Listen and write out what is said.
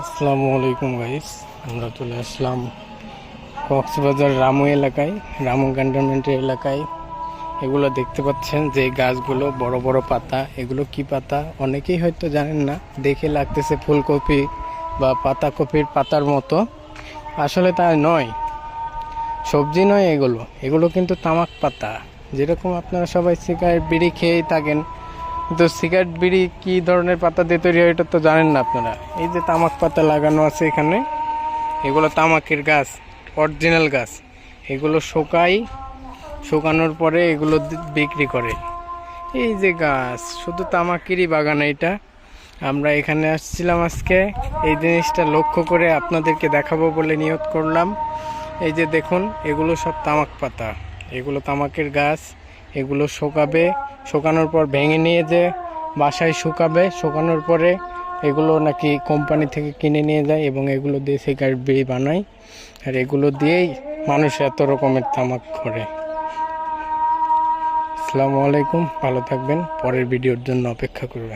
আসসালামু আলাইকুম গাইস আমরা চলে আসলাম কক্সবাজার রামু এলাকায়, রামু ক্যান্টনমেন্টের এলাকায়। এগুলো দেখতে পাচ্ছেন যে গাছগুলো বড় বড় পাতা, এগুলো কি পাতা? অনেকেই হয়তো জানেন না, দেখে লাগতেছে ফুলকপি বা পাতাকপির পাতার মতো। আসলে তা নয়, সবজি নয় এগুলো এগুলো কিন্তু তামাক পাতা। যেরকম আপনারা সবাই সিগারেট বিড়ি খেয়েই থাকেন কিন্তু সিগারেট বিড়ি কি ধরনের পাতা দিয়ে তৈরি হয় এটা তো জানেন না আপনারা? এই যে তামাক পাতা লাগানো আছে এখানে, এগুলো তামাকের গাছ অরিজিনাল গাছ। এগুলো শোকাই শুকানোর পরে এগুলো বিক্রি করে। এই যে গাছ, শুধু তামাকেরই বাগান এটা। আমরা এখানে আসছিলাম আজকে। এই জিনিসটা লক্ষ্য করে আপনাদেরকে দেখাবো বলে নিয়ত করলাম। এই যে দেখুন, এগুলো সব তামাক পাতা। এগুলো তামাকের গাছ। এগুলো শোকাবে, শোকানোর পর ভেঙে নিয়ে যে বাসায় শুকাবে, শুকানোর পরে এগুলো নাকি কোম্পানি থেকে কিনে নিয়ে যায় এবং এগুলো দিয়ে সিগারেট বিড়ি বানায়। আর এগুলো দিয়েই মানুষ এত রকমের তামাক করে। আসসালামু আলাইকুম, ভালো থাকবেন, পরের ভিডিওর জন্য অপেক্ষা করবেন।